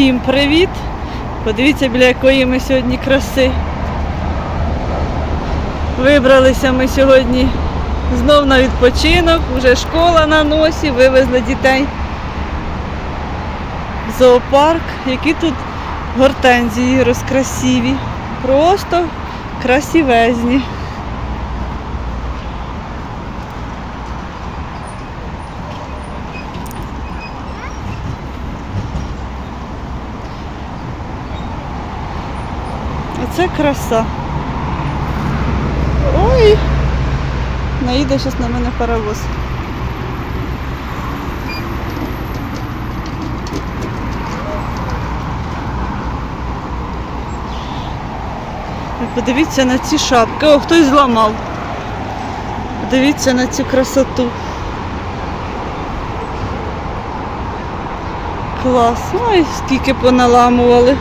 Всім привіт! Подивіться, біля якої ми сьогодні краси. Вибралися ми сьогодні знов на відпочинок, вже школа на носі, вивезли дітей в зоопарк, які тут гортензії розкрасиві. Просто красивезні. Оце краса. Ой! Наїде зараз на мене паровоз. Подивіться на ці шапки. О, хтось зламав. Подивіться на цю красоту. Клас. Ой, скільки поналамували.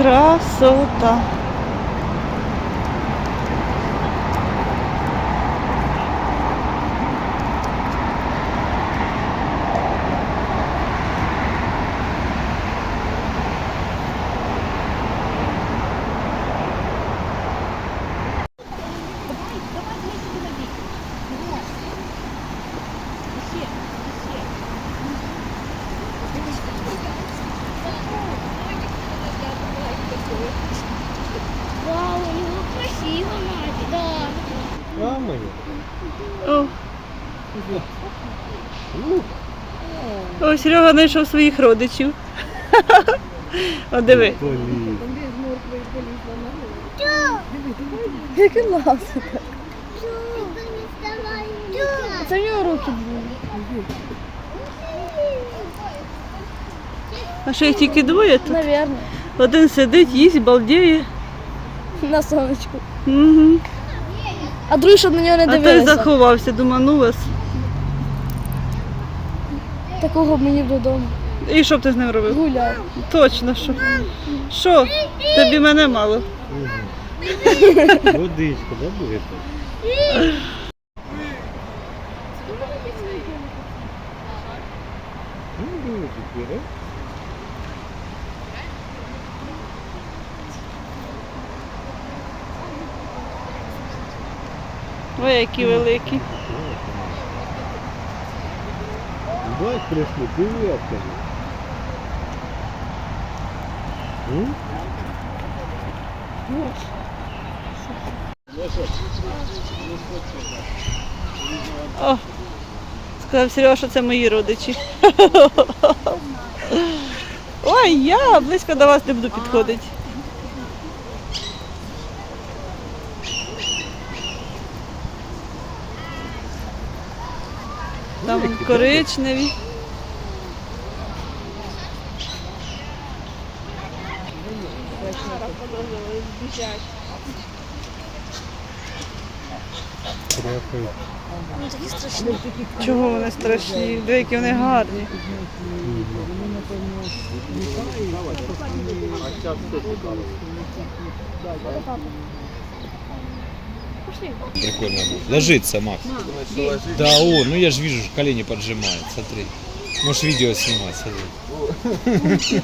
Красота. Вау, у него красиво, Надя, да. Мама, О. О, Серега знайшов своїх родичів. О, диви. Який лас. Це в нього руки були. А що їх тільки двоє тут? Наверно. Один сидить, їсть, балдіє. На сонечку. Угу. А другий, щоб на нього не А той заховався, думаю, ну вас. Такого б мені додому. І що б ти з ним робив? Гуляв. Точно що. Що? Тобі мене мало. Водичка, да, будет? Ну? Ой, які великі. Бать, пришли, привет, скажи. М? О, сказав Серега, що це мої родичі. Ой, я близько до вас не буду підходити. Там коричневі. Чого вони страшні? Деякі вони гарні. Прикольно будет. Ложится, Макс. Да, о, ну я же вижу, колени поджимает, смотри. Можешь видео снимать, смотри.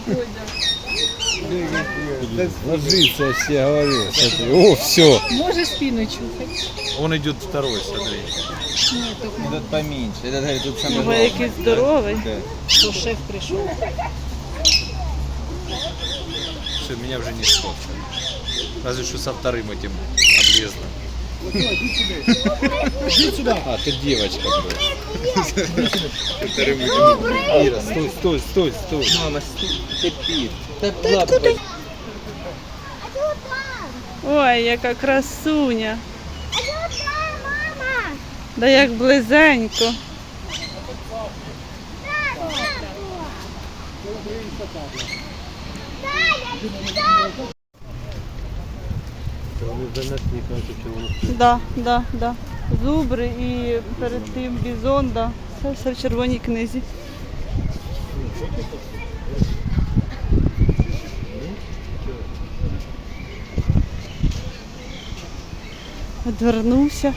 Ложится, все говорю. Смотри. О, все. Можешь спину чухать? Он идет второй, смотри. Этот поменьше. Этот говорит, тут самый Ой, який здоровий. Да. Что шеф пришел? Все, меня уже не сфоткали. Разве что со вторым этим облезлым. А, ты девочка была. Вторым этим. Ира, стой, стой, стой, стой. Мама, терпи. Да ладно, Ой, яка красуня. Да як близенько. Вони занесені, кажуть, що воно все. Да, да. Зубри і перед тим бізон, да. Все, все в червоній книзі. Одвернувся.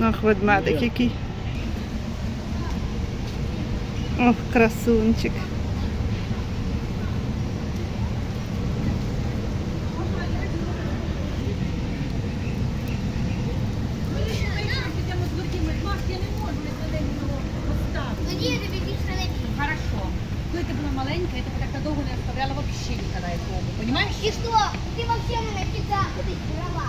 Ах, ведмедик який. Ох, красунчик. Тоді я тобі більше не вірю. Хорошо. Коли ти була маленька, я тебе так довго не оставляла вообще ніколи якому. Понимаєш? І що? Ти вообще мене всегда кудись брала.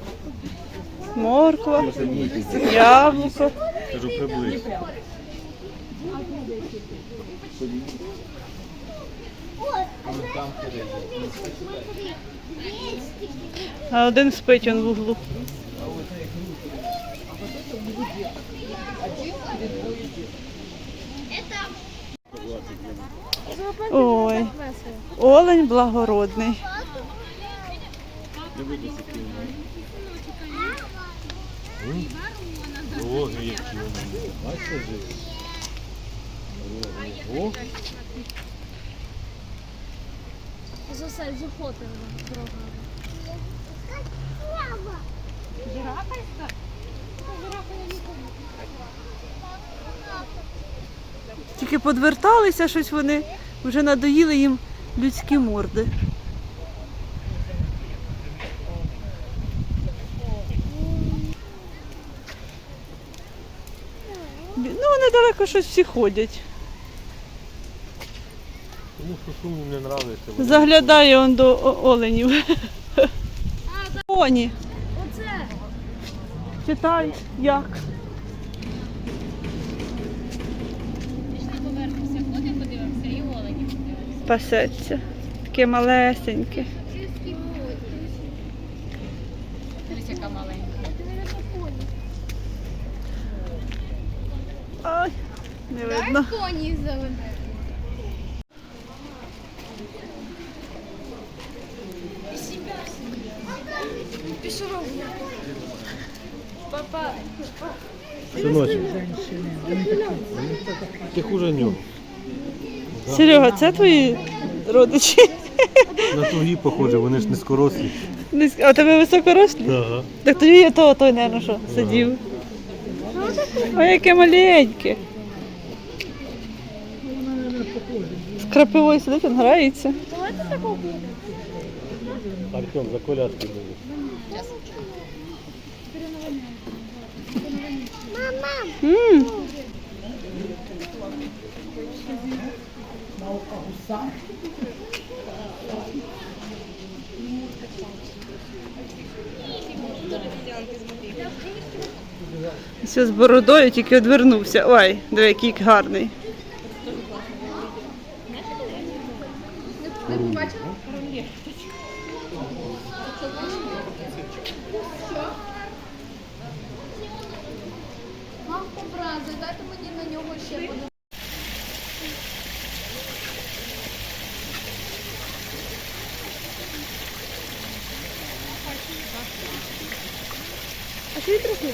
Морква, яблуко. Кажу, приблизь. А один спить он в углу. Ой, олень благородний. Роги які вони. Бачиш? Ого. Зосе, захоти дорога. Жирафа іска? Тільки подверталися щось вони, вже надоїли їм людські морди. Бі- Ну, вони далеко щось всі ходять. Тому що суму не нравиться. Заглядає он до оленів. Коні. Оце. Читай, як. Пішли повернемося, ходимо, подивимося, і оленів подивимося. Пасеться. Таке малесеньке. Чистки будуть. Дивись, яка маленька. Це не коні. Ай, не видно. Коні заведе. Пішов. Папа. Ти хуже нього. Серега, це твої родичі? На тугі похоже, вони ж низькорослі. Низько- А тебе високорослі? Так тоді є то, той, наверное, що сидів. Ой, яке маленьке. З крапивою сидить, він грається. Артем, за коляски буде. М. Все з бородою, тільки одвернувся. Ой, диви, який гарний. Мамка правда, дайте мені на нього ще подивитися. А що він трохи?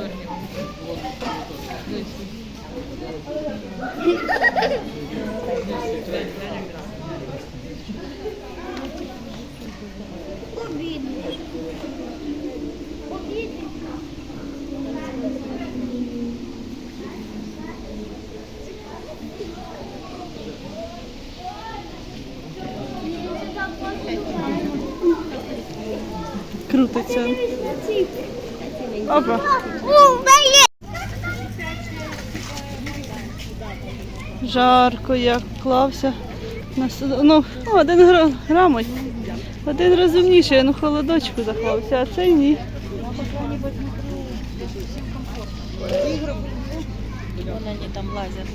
Опа. Жарко як клався. Ну, один грамоть. Один розумніший, я на ну, холодочку заховався, а цей ні. Вони там лазять.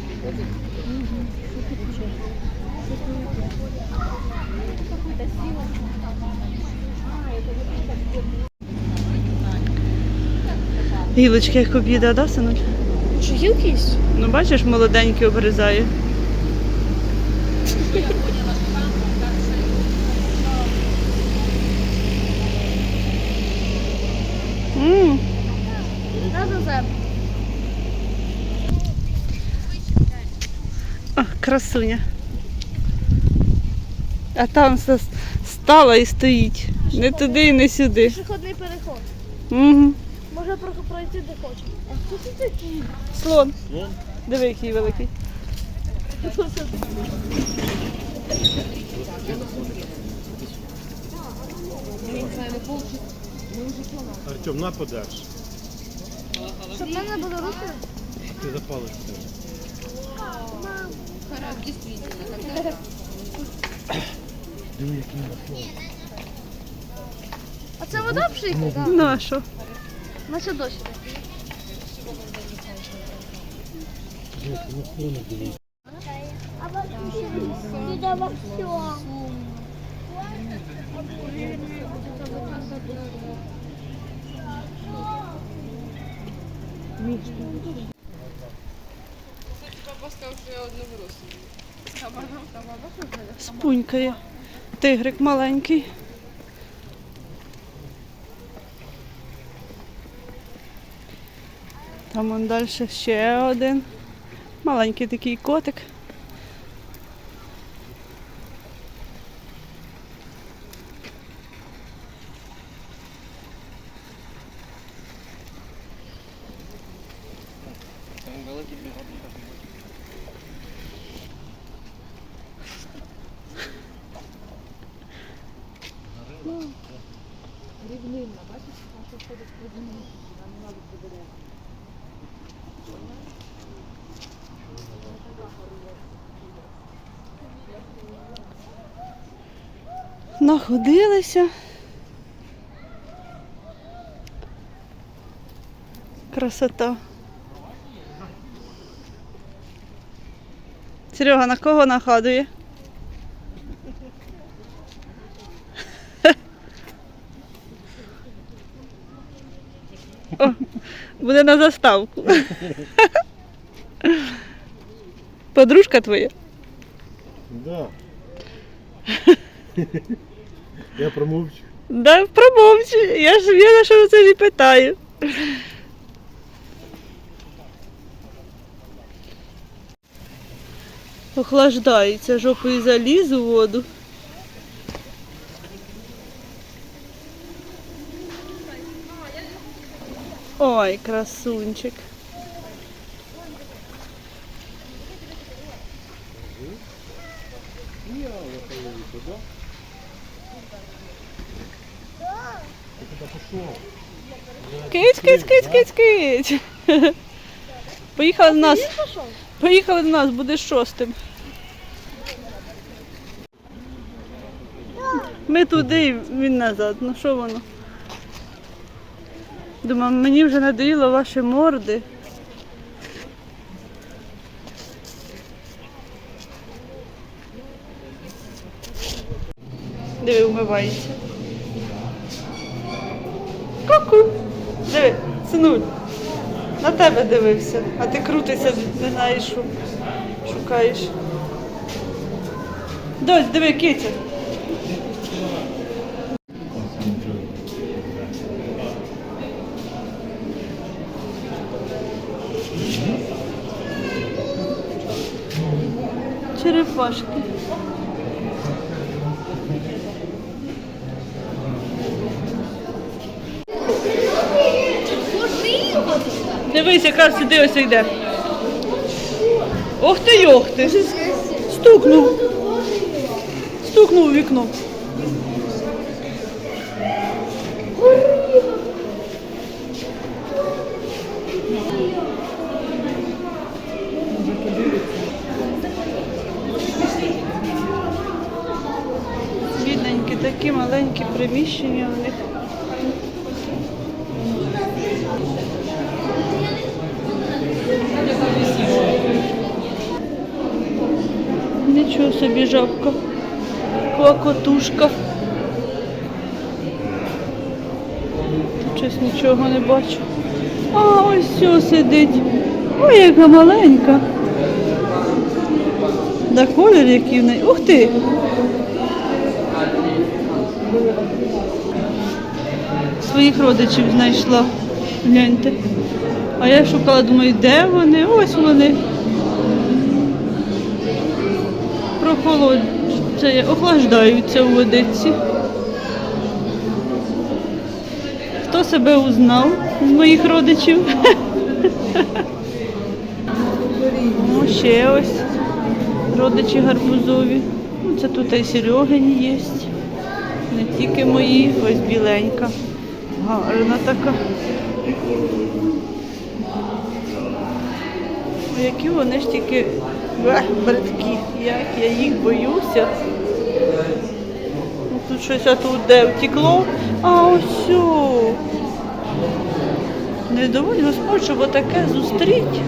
Гілочки як об'їда, да, синок? Що гілки є? Ну бачиш, молоденький обрізає. М. О, красуня. А там все стала і стоїть. Не туди і не сюди. Пішохідний переход. Угу. Може про- пройти де хочемо. А хто це такий? Слон. Диви, який великий. Артем, на подальше. Щоб в мене було руки. Ти запалиш. А це вода пшикає? Так. Ну а що? Дощ. Сюда во всем. Спунькає. Тигрик маленький. Там он далі ще один. Маленький такий котик. Находилися. Красота. Серега, на кого нагадує? О, буде на заставку. Подружка твоя? Да. Я промовчу. Да, промовчи. Я ж на що це ж і питаю. Охлаждається, жопою заліз у воду. Ой, красунчик. Киць, киць, киць, киць, киць. Поїхали до нас. Поїхали до нас, буде шостим. Ми туди і він назад. Ну що воно? Думаю, мені вже надоїло ваші морди. Диви, вмивається. Синуль. На тебе дивився, а ти крутишся, не знаєш, шукаєш. Дось, диви, киця. Черепашки. Дивись, якраз сюди ось йде. Ох ти йох ти. Стукнув. Стукнув у вікно. Бідненькі, такі маленькі приміщення у них. Нічого собі жабка. Квакотушка. Тут щось нічого не бачу. А, ось все сидить. Ой, яка маленька. Да колір який в неї. Ух ти! Своїх родичів знайшла. Гляньте. А я шукала, думаю, де вони? Ось вони. Прохолод... це, охлаждаються у водиці. Хто себе узнав з моїх родичів? О, ще ось родичі гарбузові. Ну, Це тут і Серегині є. Не тільки мої, ось біленька. Гарна така. Які вони ж тільки Бридкі, як я їх боюся. Ну, Тут щось отут де втекло, а ось. Не доволі Господь, щоб отаке зустріть.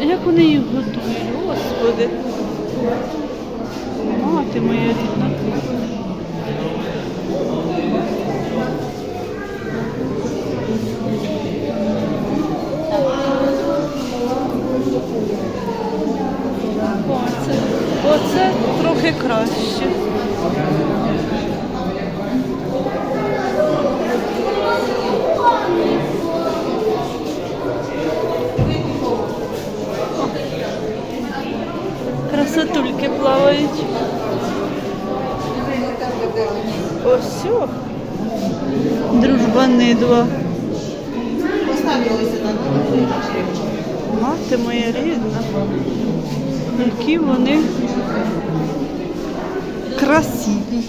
Як вони їх готують, Господи. Мати моя рідна. Оце, оце трохи краще. Красотульки плавають. Ось. Дружбани два. Мати моя рідна. Які вони красиві.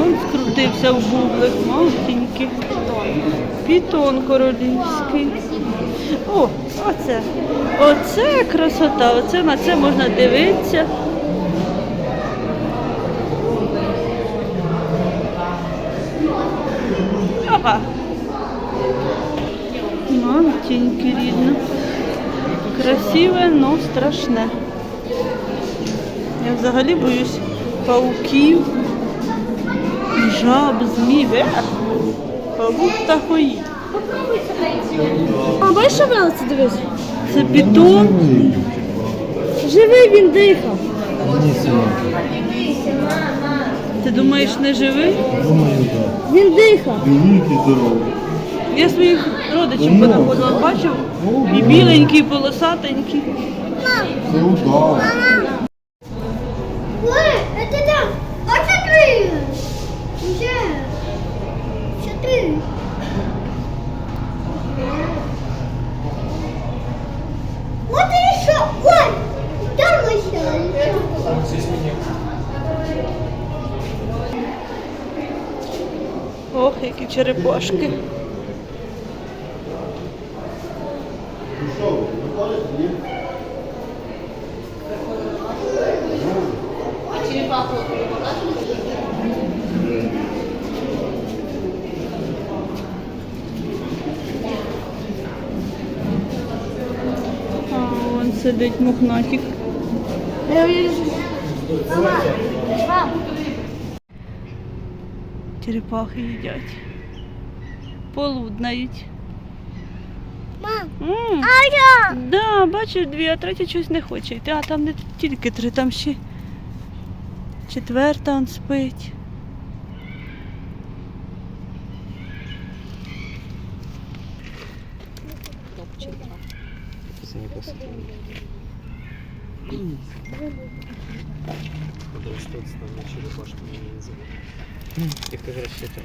Он скрутився в бублик, маленький. Пітон королівський. О, оце. Оце красота, оце на це можна дивитися. Мамтеньки рідно. Красиве, но страшне. Я взагалі боюсь пауків, жаб, змій. Ех, Павук такої. А бачиш, що брали це дивись? Це бетон. Живий він дихав. Ти думаєш, не живий? Він дихав. Я своїх родичів понаходила, бачив? І біленький, і полосатенький. Ой, это там. А смотри. Уже. Смотри. Вот еще. Ой, там еще. Ох, які черепашки. А, вон сидить мохнатик. Черепахи їдять. Полуднають. Мам, М, а я. Да, бачиш дві, а третя щось не хоче йти. А там не тільки три, там ще четверта он спить. Подрастет, стану на не называть. Их как рассчитал.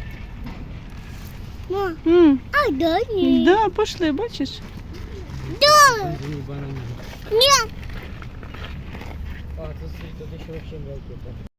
Мам, М, а да не. Да, пошли, бачиш? Да. Нет. А, тут, тут еще вообще мелкие.